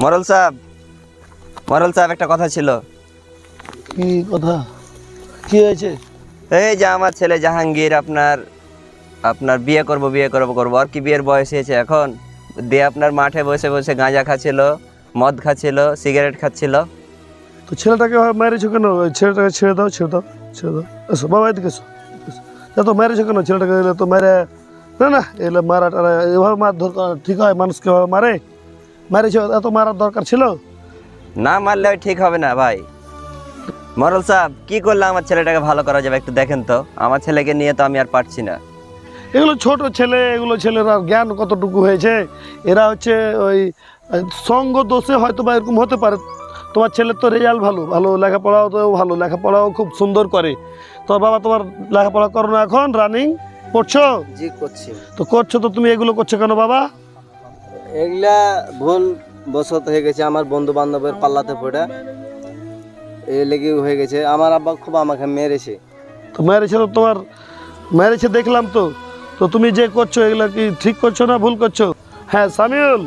মরল সাহেব মরল সাহেব একটা কথা ছিল। কি কথা? কি হয়েছে? এই যে আমার ছেলে জাহাঙ্গীর আপনার আপনার বিয়ে করব বিয়ে করব করব। আর কি বিয়ের বয়স হয়েছে এখন? দিয়ে আপনার মাঠে বসে বসে গাঁজা খাচ্ছিল মদ খাচ্ছিল সিগারেট খাচ্ছিল। তো ছেলেটাকে মেরেছো কেন? ছেলেটাকে ছেড়ে দাও ছেড়ে দাও ছেড়ে দাও। এসো বাবা এদিকে এসো। এত মেরেছো কেন? ছেলেটাকে তো মেরে না না এলে মারা টারা এভাবে মার দরকার ঠিক হয় মানুষকে মারে? মেরেছো এত মারার দরকার ছিল? না মারলে ঠিক হবে না ভাই। মরল সাহেব কি করলে আমার ছেলেটাকে ভালো করা যাবে একটু দেখেন তো? আমার ছেলেকে নিয়ে তো আমি আর পারছি না। এগুলো ছোট ছেলে এগুলো ছেলেরা জ্ঞান কতটুকু হয়েছে? এরা হচ্ছে ওই সঙ্গ দোষে হয়তো বা এরকম হতে পারে। তোমার ছেলের তো রেজাল্ট ভালো ভালো লেখাপড়াও তো ভালো লেখাপড়াও খুব সুন্দর করে। তো বাবা তোমার লেখাপড়া করো না এখন রানিং পড়ছো? জি করছি। তো করছ তো তুমি এগুলো করছ কেন বাবা? এগুলা ভুল বসত হয়ে গেছে আমার বন্ধু বান্ধবের পাল্লাতে পড়ে। এই লেগে হয়ে গেছে। আমার আব্বা খুব আমাকে মেরেছে। তো মেরেছে তো তোমার, মেরেছে দেখলাম তো। তো তুমি যে করছ, এগুলো কি ঠিক করছ না ভুল করছ? হ্যাঁ সামিউল,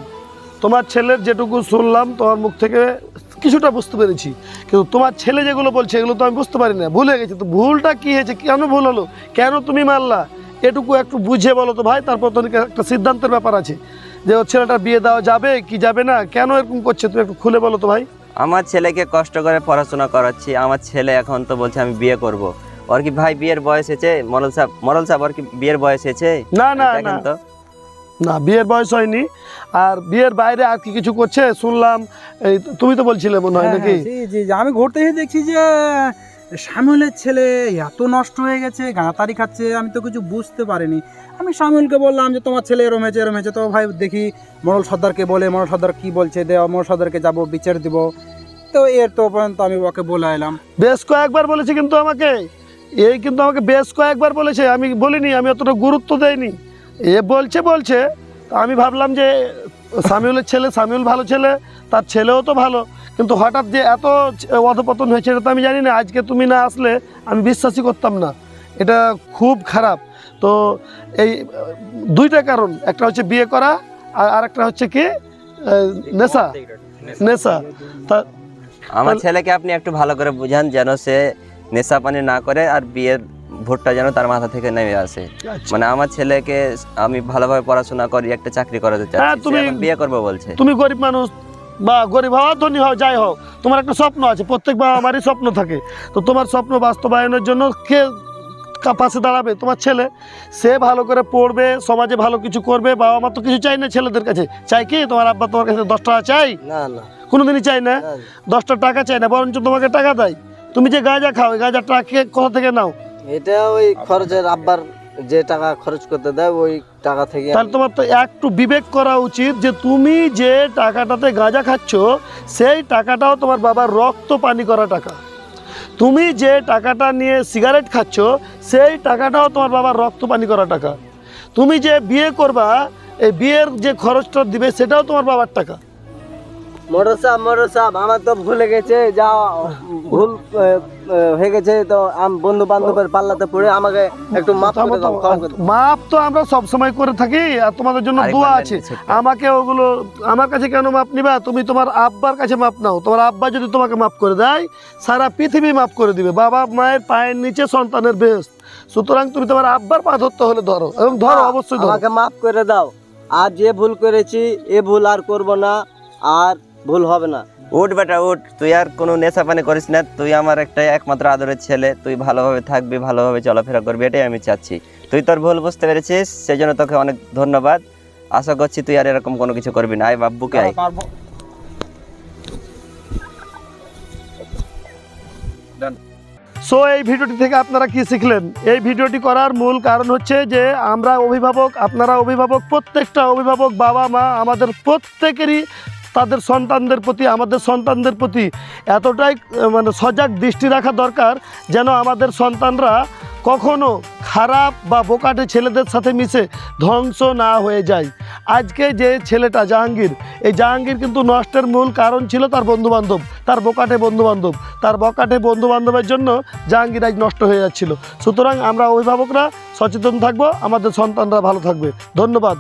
তোমার ছেলের যেটুকু শুনলাম, তোমার মুখ থেকে কিছুটা বুঝতে পেরেছি। কিন্তু তোমার ছেলে যেগুলো বলছে, এগুলো তো আমি বুঝতে পারি না। ভুল হয়ে গেছে তো। ভুলটা কি হয়েছে? কেন ভুল হলো? কেন তুমি মারলা? এটুকু একটু বুঝে বলো তো ভাই, তারপর তো একটা সিদ্ধান্তের ব্যাপার আছে। যে ওর ছেলেটার বিয়ে দেওয়া যাবে কি যাবে না? কেন এরকম করছে? তুমি একটু খুলে বলো তো ভাই। আমার ছেলেকে কষ্ট করে পড়াশোনা করাচ্ছি। আমার ছেলে এখন তো বলছে আমি বিয়ে করব। ওর কি ভাই বিয়ের বয়স হয়েছে? মরল সাহেব মরল সাহেব ওর কি বিয়ের বয়স হয়েছে? না না দেখেন না। তো। না বিয়ের বয়স হয়নি। আর বিয়ের বাইরে আর কি কিছু করছে? শুনলাম এই তুমি তো বলছিলে মনে হয় হ্যাঁ, নাকি? হ্যাঁ, জি জি জি। আমি ঘুরতে এসে দেখছি যে শামিউলের ছেলে এত নষ্ট হয়ে গেছে, গাঁতারি খাচ্ছে, আমি তো কিছু বুঝতে পারিনি। আমি শামিউলকে বললাম যে, তোমার ছেলে এরম হয়েছে এরম হয়েছে, তো ভাই দেখি মরল সর্দারকে বলে মরল সর্দার কি বলছে, দে মরল সর্দারকে যাব, বিচার দিব। তো এর তো পর্যন্ত আমি ওকে বলে এলাম। বেশ কয়েকবার বলেছে কিন্তু আমাকে। এই কিন্তু আমাকে বেশ কয়েকবার বলেছে, আমি বলিনি, আমি অতটা গুরুত্ব দেইনি। এ বলছে বলছে আমি ভাবলাম যে সামিউলের ছেলে, সামিউল ভালো ছেলে, তার ছেলেও তো ভালো। কিন্তু হঠাৎ যে এত অধপতন হয়েছে এটা তো আমি জানি না, আজকে তুমি না আসলে আমি বিশ্বাসই করতাম না। এটা খুব খারাপ। তো এই দুইটা কারণ, একটা হচ্ছে বিয়ে করা, আর আরেকটা হচ্ছে কি নেশা। নেশা। তা আমার ছেলেকে আপনি একটু ভালো করে বুঝান যেন সে নেশা পানি না করে আর বিয়ের ভোটটা যেন তার মাথা থেকে নেমে আসে। আচ্ছা। মানে আমার ছেলেকে আমি ভালোভাবে পড়াশোনা করি একটা চাকরি করাতে হ্যাঁ, চাচ্ছি তুমি- বিয়ে করব বলছে। তুমি গরিব মানুষ বা গরিব হও ধনী হও যাই হোক তোমার একটা স্বপ্ন আছে প্রত্যেক বাবা মারই স্বপ্ন থাকে। তো তোমার স্বপ্ন বাস্তবায়নের জন্য কে কা- পাশে দাঁড়াবে? তোমার ছেলে সে ভালো করে পড়বে সমাজে ভালো কিছু করবে বাবা মা তো কিছু চাই না ছেলেদের কাছে। চাই কি? তোমার আব্বা তোমার কাছে দশ টাকা চাই না না। কোনোদিনই চাই না? না। দশটা টাকা চাই না বরঞ্চ তোমাকে টাকা দেয়। তুমি যে গাঁজা খাও গাঁজা টাকা কে কোথা থেকে নাও? এটা ওই খরচের আব্বার যে টাকা খরচ করতে দেয় ওই টাকা থেকে তাহলে তোমার তো একটু বিবেক করা উচিত যে তুমি যে টাকাটাতে গাঁজা খাচ্ছ সেই টাকাটাও তোমার বাবার রক্ত পানি করা টাকা। তুমি যে টাকাটা নিয়ে সিগারেট খাচ্ছ সেই টাকাটাও তোমার বাবার রক্ত পানি করা টাকা। তুমি যে বিয়ে করবা এই বিয়ের যে খরচটা দিবে সেটাও তোমার বাবার টাকা। মোটর সাহেব মোটর সাহেব আমার তো ভুলে গেছে যা ভুল হয়ে গেছে তো আম- বন্ধু বান্ধবের পাল্লাতে পড়ে আমাকে একটু মাফ করে দাও মাপ তো আমরা সব সময় করে থাকি আর তোমাদের জন্য দোয়া আছে। আমাকে ওগুলো আমার কাছে কেন মাপ নিবা? তুমি তোমার আব্বার কাছে মাপ নাও। তোমার আব্বা যদি তোমাকে মাপ করে দেয় সারা পৃথিবী মাপ করে দিবে। বাবা মায়ের পায়ের নিচে সন্তানের বেশ। সুতরাং তুমি তোমার আব্বার পা ধরতে হলে ধরো এবং ধরো অবশ্যই আমাকে মাফ করে দাও। আর যে ভুল করেছি এ ভুল আর করব না। আর ভুল হবে না। উঠ বেটা উঠ। তুই আর কোনো নেশা পানি করিস না। তুই আমার একটা একমাত্র আদরের ছেলে। তুই ভালোভাবে থাকবি ভালোভাবে চলাফেরা করবি এটাই আমি চাচ্ছি। তুই তোর ভুল বুঝতে পেরেছিস সেই জন্য তোকে অনেক ধন্যবাদ। আশা করছি তুই আর এরকম কোনো কিছু করবি না। আয় বাব্বুকে আয়। সো এই ভিডিওটি থেকে আপনারা কি শিখলেন? এই ভিডিওটি করার মূল কারণ হচ্ছে যে আমরা অভিভাবক আপনারা অভিভাবক প্রত্যেকটা অভিভাবক বাবা মা আমাদের প্রত্যেকেরই তাদের সন্তানদের প্রতি, আমাদের সন্তানদের প্রতি এতটাই মানে সজাগ দৃষ্টি রাখা দরকার যেন আমাদের সন্তানরা কখনো খারাপ বা বোকাটে ছেলেদের সাথে মিশে ধ্বংস না হয়ে যায়। আজকে যে ছেলেটা জাহাঙ্গীর, এই জাহাঙ্গীর কিন্তু নষ্টের মূল কারণ ছিল তার বন্ধুবান্ধব, তার বোকাটে বন্ধুবান্ধব। তার বকাটে বন্ধুবান্ধবের জন্য জাহাঙ্গীর আজ নষ্ট হয়ে যাচ্ছিল। সুতরাং আমরা অভিভাবকরা সচেতন থাকব, আমাদের সন্তানরা ভালো থাকবে। ধন্যবাদ।